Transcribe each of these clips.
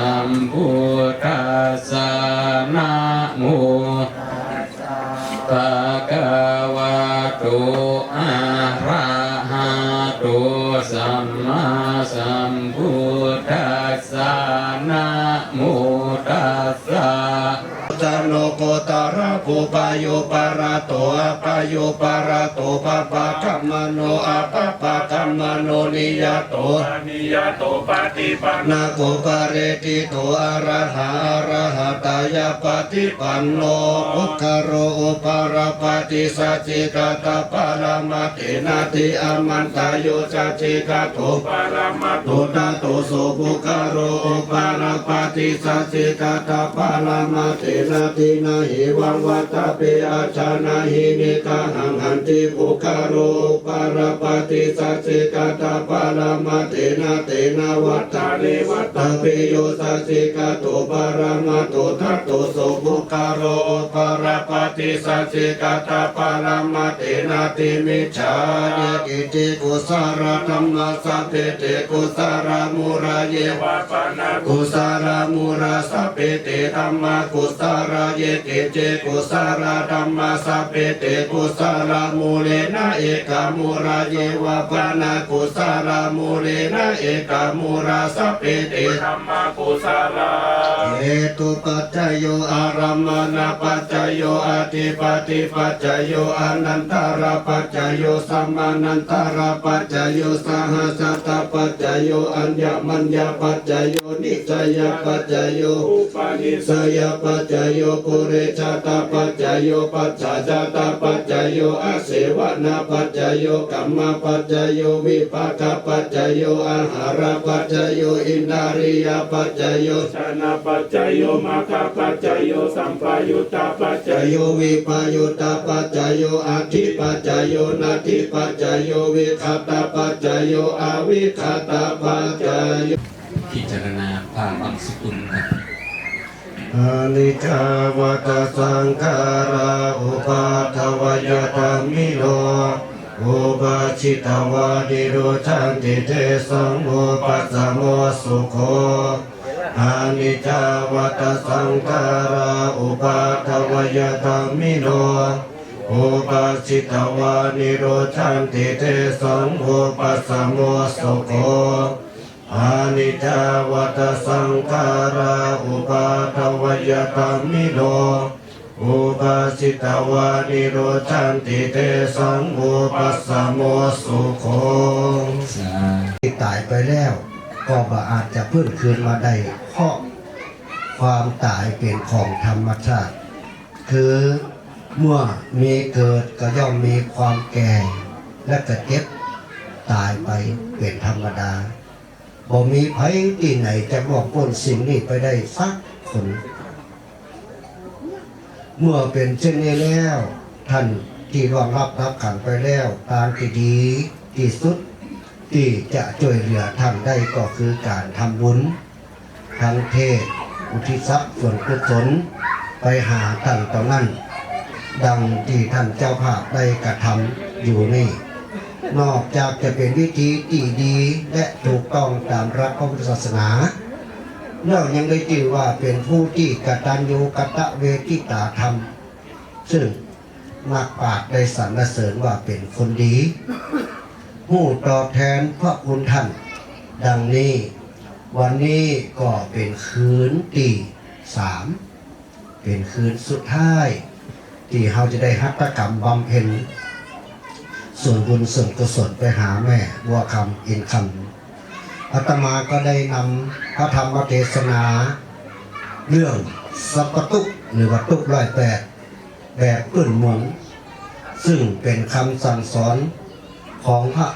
สัมพุทธัสสะนะโมภะคะวะโตอะระหะโตสัมมาสัมพุทธัสสะนะโมตัสสะ โกตาระโกปายโยปาราโตอปายโยปาราโตปะปะกัมมโนอะปะปะกัมมโนนิยโตนิยโตปฏิปันนาโกปะเรติโตอะระหะอะระหะตายาปฏิปันโนอุคคาโรอุปาราปฏิสัจจิกตาปารามาเตนาติอามันตายโยสัจจิกโตปารามัตโตตาโตโสภุคาโรอุปาราปฏิสัจจิกตาปารามาเตนะตินาหิวังวัตเปอาชานาหินิกาหังหันติภุคาโรอุปาราปฏิสัจจิกตาปารามาเตนะเตนะวัตตาเนวัตตเปโยสัจจิกโตปารามาโตทัตโตโสภุคาโรอุปาราปฏิสัจจิกตาปารามาเตนะติมิจาเยกิติกุสารธรรมสัพเพเตกุสารมุราเยวะวาปนากุสารมุราสัพเพเตธรรมกุสารเยเกเจกุสาราธรรมสัพเพเตกุสารามุเลนะเอกามุราเยวะปานากุสารามุเลนะเอกามุราสัพเพเตธรรมกุสาลาเหตุปัจจโยอารามณปัจจโยอธิปติปัจจโยอนันตารปัจจโยสัมมานันตารปัจจโยสหสัตตปัจจโยอัญญมัญญปัจจโยนิจยปัจจโยอุปาณิสยปัจจโยปุเรชาตปัจจโยปัจจาจาตปัจจโยอาเสวนาปัจจโยกัมมาปัจจโยวิปากปัจจโยอาหารปัจจโยอินทาริยปัจจโยชนะปัจจโยมาคาปัจจโยสัมปายุตตาปัจจจโยวิปยุตตาปัจจโยอาทิปัจจโยนาทิปัจจโยวิคตาปัจจโยอาวิคตาปัจจโยพิจารณาความอังสุกุลครับ อานิจาวัตสังขาราอุปาทวยธรรมิโนอุปาชิตวานิโรชันติเทสังโฆปัสสะโมสุโคอานิจาวัตสังขาราอุปาทวยธรรมิโนอุปาชิตวานิโรชันติเทสังโฆปัสสะโมสุโค อานิจจาวัตสังขาราอุปาทวยธรรมิโนอุปาสิตวานิโรชันติเตสังโฆปัสสะโมสุโคสาที่ตายไปแล้วก็บ่อาจจะพื้นคืนมาได้เพราะความตายเป็นของธรรมชาติ คือเมื่อมีเกิดก็ย่อมมีความแก่ และก็เจ็บตายไปเป็นธรรมดา บ่มีไผที่ไหนจะบอกพ้นสิ่งนี้ไปได้สักคน เมื่อเป็นเช่นนี้แล้ว ท่านที่รองรับรับขันไปแล้วทางที่ดีที่สุดที่จะช่วยเหลือท่านได้ก็คือการทำบุญทางเทศ อุทิศทรัพย์ส่วนกุศลไปหาท่านตอนนั้น ดังที่ท่านเจ้าภาพได้กระทำอยู่นี่ นอกจากจะเป็นวิธีที่ดีและถูกต้องตามรักพระพุทธศาสนาเรายังได้ชื่อว่าเป็นผู้ที่กตัญญูกตเวทิตาธรรม ซึ่งนักปราชญ์ได้สรรเสริญว่าเป็นคนดี ผู้ตอบแทนพระคุณท่าน ดังนี้ วันนี้ก็เป็นคืนที่สามเป็นคืนสุดท้าย ที่เราจะได้หัตถกรรมบำเพ็ญ ส่วนบุญส่วนกุศลไปหาแม่บัวคำอินคำอาตมาก็ได้นำพระธรรมเทศนา เรื่องสัพตุกหรือวัตตุร้อยแปดแบบพื้นเมืองซึ่งเป็นคำสั่งสอนของพระ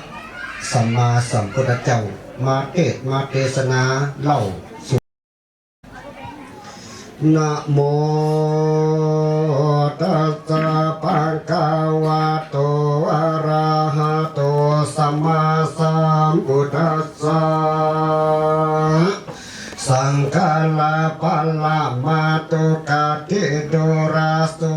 สัมมาสัมพุทธเจ้ามาเทศน์มาเทศนาเล่าสู่นะโม ตัสสะภะคะวะโตอะระหะโตสัมมาสัมพุทธัสสะสังฆาลาปัลามาตุกาติโดราสุ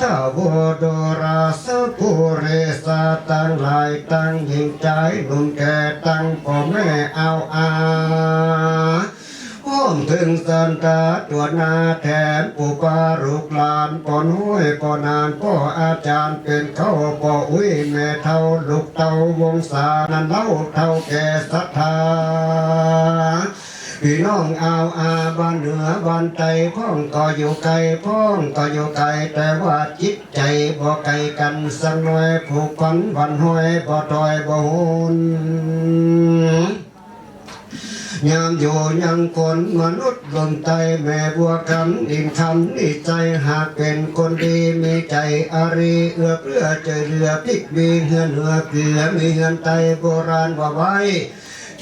ทาวโดราสุปุเรสาตั้งหลายตั้งหญิงใจหนุ่มแก่ตั้งพ่อแม่เอาอา มพึงสันตาตัวนาแทนปุปารุกหลานปอน้อยปอนานพ่ออาจารย์เป็นเข้าปออุ้ยแม่เท่าลูกเต้าวงศานันเล่าเท่าแก่ศรัทธาพี่น้องเอาอาบ้านเหนือบ้านใต้พ้องก็อยู่ไกลพ้องก็อยู่ไกลแต่ว่าจิตใจบ่ไกลกันสักหน่อยผูกพันวันห้อยบ่ตอยบ่หุน ยามอยู่ยังคนมนุษย์ลมไตแม่บัวคำดินคำนี่ใจหากเป็นคนดีมีใจอารีเอื้อเพื่อเจอเรือพลิกบีเฮือนเหือเกลือมีเฮือนไตโบราณว่าไว้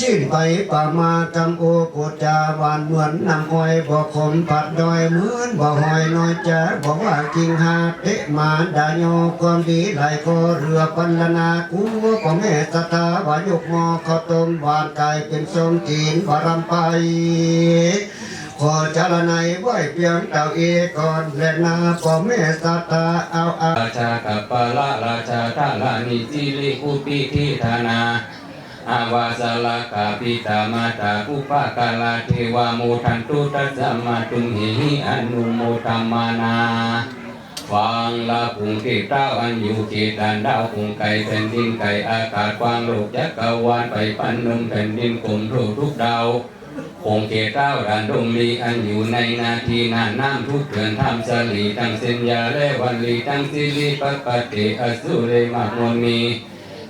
ชื่นไปป่ามากำโอกุจาหวานเหมือนน้ำอ้อยบ่ขมผัดดอยเหมือนบ่หอยน้อยจะบอกว่าจริงหาเตะมาดาโยความดีไหลก็เรือปันนากูก็แม่สตาวายกงอข้าวต้มหวานไก่เป็นทรงจีนบารำไปขอจารนัยไหวเพียงเต่าเอก่อนและนาพ่อแม่สตาเอาอาราชากัปปะละราชาทาลานิจิลิอุปิทิธานา อาวาสลากาปิตามาตาอุปกาลาเทวามุทันตุตัสมาตุมหิหิอนุโมตมานาฟังละพุงเทพเต้าอันอยู่เขตดันดาวพุงไก่แผ่นดินไก่อากาศกว้างโลกจักรวาลไปปันนมแผ่นดินกลมรูทุกดาวคงเกต้าดันดงลีอันอยู่ในนาทีนานน้ำทุกเดือนทำสลีตั้งเส้นยาและวันลีตั้งสิลีปปติอสุเรมากมนมี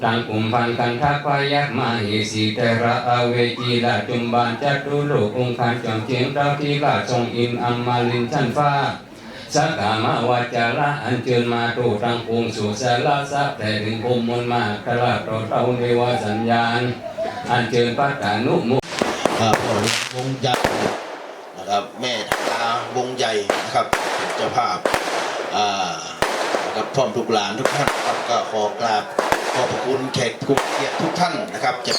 ตังกุมพันกันทักพายักมาเหสีแต่ระอาเวจีลาจุมบานจัตุโลกองคันจอมเจียงเต้าทีลาชงอินอัมมาลินชันฟ้าสักกามาวาจาระอันเชิญมาตูตังภูมิสู่สาราสัพแต่ถึงภูมิมนมาคราโปรเอาเนวสัญญาณ อันเชิญพระตานุมุอ่าพ่อหลวงใหญ่นะครับแม่ตาวงใหญ่นะครับเจ้าภาพอ่านะครับพร้อมทุกหลานทุกท่านครับก็ขอกราบ ขอบคุณแขกผู้เกียรติทุกท่านนะครับจะ